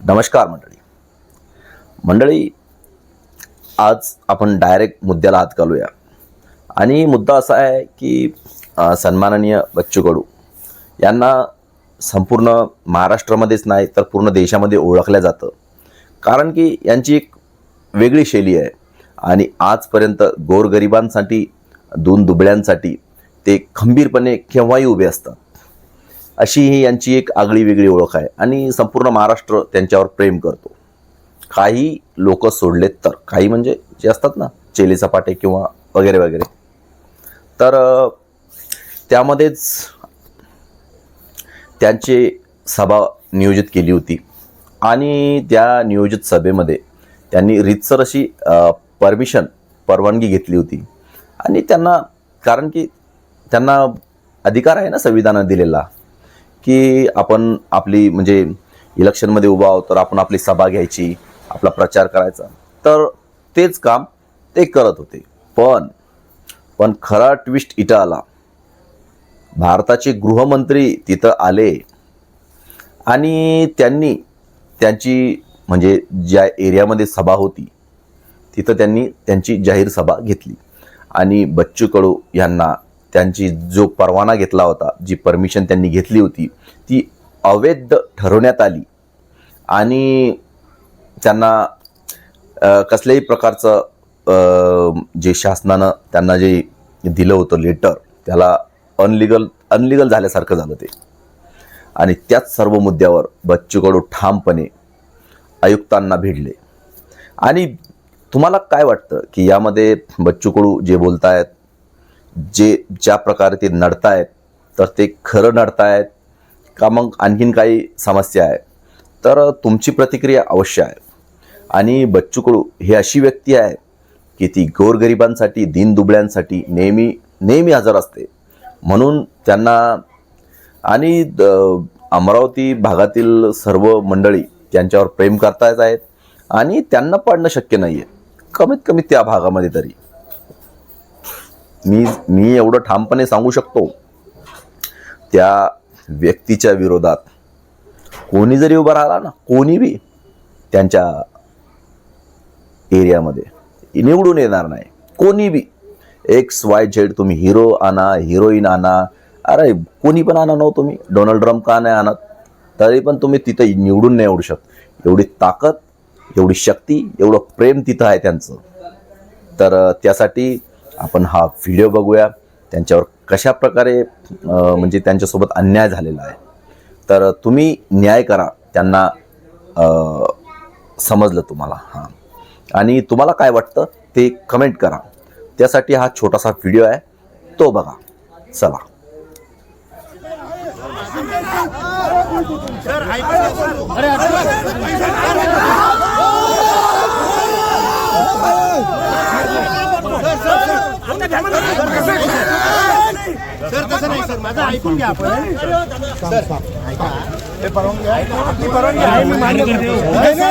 नमस्कार मंडळी. मंडळी आज आपण डायरेक्ट मुद्द्याला हात घालूया. आणि मुद्दा असा आहे की सन्माननीय बच्चू कडू यांना संपूर्ण महाराष्ट्रामध्येच नाही तर पूर्ण देशामध्ये ओळखलं जातं. कारण की यांची एक वेगळी शैली आहे. आणि आजपर्यंत गोरगरिबांसाठी दोन दुबळ्यांसाठी ते खंबीरपणे केव्हाही उभे असतात. अशी ही यांची एक आगळी वेगळी ओळख आहे. आणि संपूर्ण महाराष्ट्र त्यांच्यावर प्रेम करतो. काही लोक सोडलेत तर. काही म्हणजे जे असतात ना चेली सपाटे किंवा वगैरे वगैरे. तर त्यामध्येच त्यांचे सभा नियोजित केली होती. आणि त्या नियोजित सभेमध्ये त्यांनी रितसर अशी परमिशन परवानगी घेतली होती. आणि त्यांना कारण की त्यांना अधिकार आहे ना संविधानात दिलेला. की आपण आपली म्हणजे इलेक्शनमध्ये उभा आहोत तर आपण आपली सभा घ्यायची आपला प्रचार करायचा. तर तेच काम ते करत होते. पण पण खरा ट्विस्ट इथं आला. भारताचे गृहमंत्री तिथं आले. आणि त्यांनी त्यांची म्हणजे ज्या एरियामध्ये सभा होती तिथं त्यांनी त्यांची जाहीर सभा घेतली. आणि बच्चू कडू यांना त्यांची जो परवाना घेतला होता जी परमिशन त्यांनी घेतली होती ती अवैध ठरवण्यात आली. आणि त्यांना कसल्याही प्रकारचं जे शासनानं त्यांना जे दिलं होतं लेटर त्याला अनलिगल अनलिगल झाल्यासारखं झालं ते. आणि त्याच सर्व मुद्द्यावर बच्चू कडू ठामपणे आयुक्तांना भिडले आणि तुम्हाला काय वाटतं की यामध्ये बच्चू कडू जे बोलतायत जे ज्या प्रकारे ते नडतायत तर ते खरं नडतायत का मग आणखीन काही समस्या आहे तर तुमची प्रतिक्रिया अवश्य आहे. आणि बच्चू कडू ही अशी व्यक्ती आहे की ती गोरगरिबांसाठी दीनदुबळ्यांसाठी नेहमी नेहमी हजर असते. म्हणून त्यांना आणि द- अमरावती भागातील सर्व मंडळी त्यांच्यावर प्रेम करतायत आहेत आणि त्यांना पाडणं शक्य नाही आहे कमीत कमी त्या भागामध्ये तरी. मी मी एवढं ठामपणे सांगू शकतो त्या व्यक्तीच्या विरोधात कोणी जरी उभा राहिला ना कोणी बी त्यांच्या एरियामध्ये निवडून येणार नाही. कोणी बी. एक्स वाय झेड तुम्ही हिरो आणा हिरोईन आणा. अरे कोणी पण आणा नव्ह तुम्ही. डोनाल्ड ट्रम्प का नाही आणत? तरी पण तुम्ही तिथं निवडून नाही येऊ शकत. एवढी ताकद एवढी शक्ती एवढं प्रेम तिथं आहे त्यांचं. तर त्यासाठी आपण हा व्हिडिओ बघूया त्यांच्यावर कशा प्रकारे म्हणजे त्यांच्यासोबत अन्याय झालेला आहे तर तुम्ही न्याय करा त्यांना समजलं तुम्हाला हां आणि तुम्हाला काय वाटतं ते कमेंट करा त्यासाठी हा छोटासा व्हिडिओ आहे तो बघा चला सर तसं नाही सर माझं ऐकून घ्या आपण सर ऐका हे परवानगी आहे आपली परवानगी आहे मी मान्य करते नाही, नाही,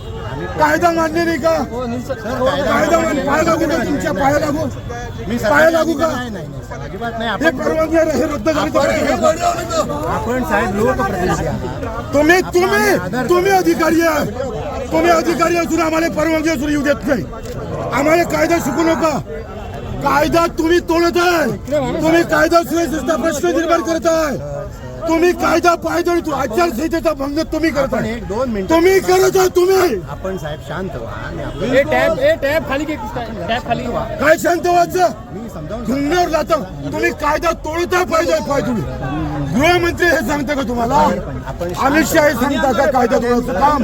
कायदा मान्य नाही का? कायदा पाय लागू का तुमच्या पाया लागू. मी पाया लागू का? हे परवानगी हे रद्द आपण साहेब आहात. तुम्ही तुम्ही तुम्ही अधिकारी आहे तुम्ही अधिकारी असून आम्हाला परवानगी असून येऊ देत नाही. आम्हाला कायदा शिकू नका. कायदा तुम्ही तोडत आहे. तुम्ही कायदा सुव्यवस्थेचा प्रश्न निर्माण करत आहे. तुम्ही कायदा पायदळ आचारसंहितेचा भंग तुम्ही करत आपण आहे एक दोन मिनिटं तुम्ही करत आहे तुम्ही. आपण साहेब शांत व्हा आणि आपण- ए टॅब ए टॅब खाली घे टॅब खाली घे. काय शांत व्हायचं? मी समजावून गुन्ह्यावर जातं तुम्ही कायदा तोडता पाहिजे पाय तुम्ही. गृहमंत्री हे सांगता का तुम्हाला? अमित शहा हे सांगता का कायदा तोडायचं काम?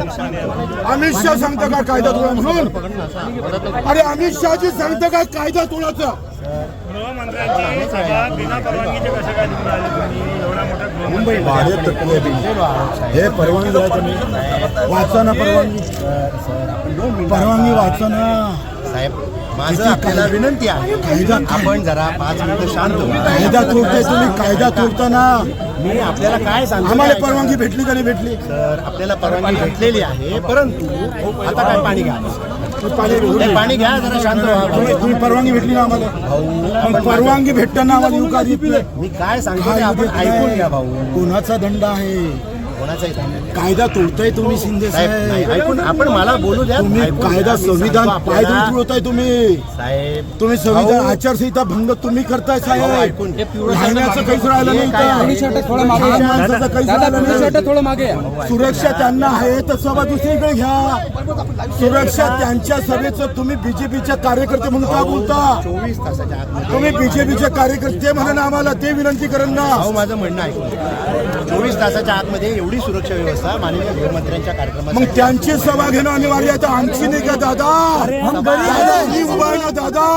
अमित शहा सांगता का कायदा तोडा म्हणून अरे अमित शहाजी सांगता का कायदा तोडायचं? मुख्यमंत्र्यांची सभा बिना परवानगीचे कशा काय तुम्ही आले तुम्ही? एवढा मोठा गृहमंत्री मुंबई भाडे तत्व हे परवानगी द्या तुम्ही. वाचा ना परवानगी. परवानगी वाचा ना. साहेब माझं आपल्याला विनंती आहे. कायदा आपण जरा पाच मिनिटं शांत. कायदा तोडताय तुम्ही कायदा तोडता ना. मी आपल्याला काय सांगतो आम्हाला काय? परवानगी भेटली का नाही भेटली? तर आपल्याला परवानगी भेटलेली आहे परंतु आता काय पाणी घ्या. पाणी घ्या जरा शांत व्हा. तुम्ही तुम्ही परवानगी भेटली ना आम्हाला? मग परवानगी भेटताना आम्हाला येऊ का देत नाही? मी काय सांगतो ते आपण ऐकून? घ्या भाऊ. कोणाचा दंड आहे? कोणाचाही. कायदा तोडताय तुम्ही शिंदे साहेब नाही, ऐकून आपण मला बोलू द्या तुम्ही ऐकून घ्या. कायदा मी सांगतो संविधान पाय आपल्याला. तुळताय तुम्ही साहेब तुम्ही संविधान भाऊ, आचारसंहिता भंग तुम्ही करताय भाऊ, साहेब ऐकून घ्या. राहण्याचं काहीच राहिलं नाही हे काय आहे? इथं. लहान माणसाचं काहीच राहिलं नाही. थोडं मागे या. सुरक्षा त्यांना आहे तर सभा दुसरीकडे घ्या सुरक्षा त्यांच्या सभेचं तुम्ही बीजेपीच्या कार्यकर्ते म्हणून का बोलता चोवीस तासाच्या तुम्ही बीजेपीचे कार्यकर्ते म्हणून आम्हाला ते विनंती करेन ना माझं म्हणणं आहे चोवीस तासाच्या आतमध्ये एवढी सुरक्षा व्यवस्था माननीय गृहमंत्र्यांच्या मग कार्यक्रमात त्यांची सभा घेणं अनिवार्य आहे. तर आमची नाही का दादा? दादा मी उभा आहे ना दादा.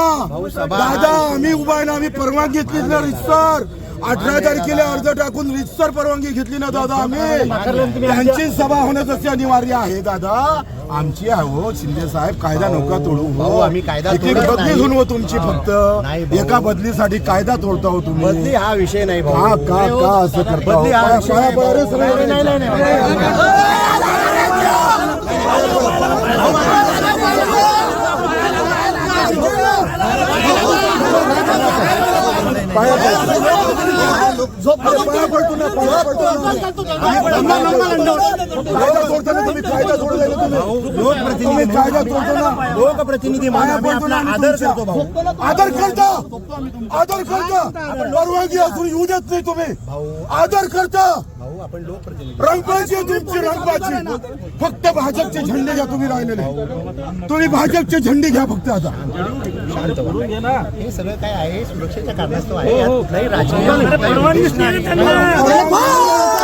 दादा आम्ही उभा आहे ना आम्ही परवानगी घेतली ना रितसर अठरा तारखेला अर्ज टाकून रितसर परवानगी घेतली ना दादा आम्ही. त्यांची सभा होणं तसे अनिवार्य आहे दादा. आमची आहे हो शिंदे साहेब कायदा नका तोडू हो. भाऊ, आम्ही कायदा एक- बदली नाही. होऊन हो तुमची फक्त. एका बदलीसाठी कायदा तोडता हो तुम्ही. बदली हा विषय नाही का भाऊ का का असं करता हो? बदली हा पाया- विषय पाया नाही, पडा रे भाऊ. सगळे. नाही, नाही, नाही, नाही. पाया पडतो. झोप रे, पाया पडतो ना पाया पडतो ना. कायदा तोडताना तुम्ही कायदा तोडलाय ना तुम्ही तुम्ही कायदा तोडतो ना लोकप्रतिनिधी म्हणून आपला आदर. करतो भाऊ. आदर करता. आदर करता. परवानगी असून येऊ देत नाही तुम्ही. आदर करता. भाऊ आपण लोकप्रतिनिधी. रंगबाजी आहे तुमची रंगबाजी फक्त भाजपचे झेंडे घ्या तुम्ही राहिलेले. तुम्ही भाजपचे झेंडे घ्या फक्त आता. हे सगळं काय आहे? सुरक्षेच्या कारणास्तव आहे. यात कुठलाही राजकीय परवानगी अरे बा!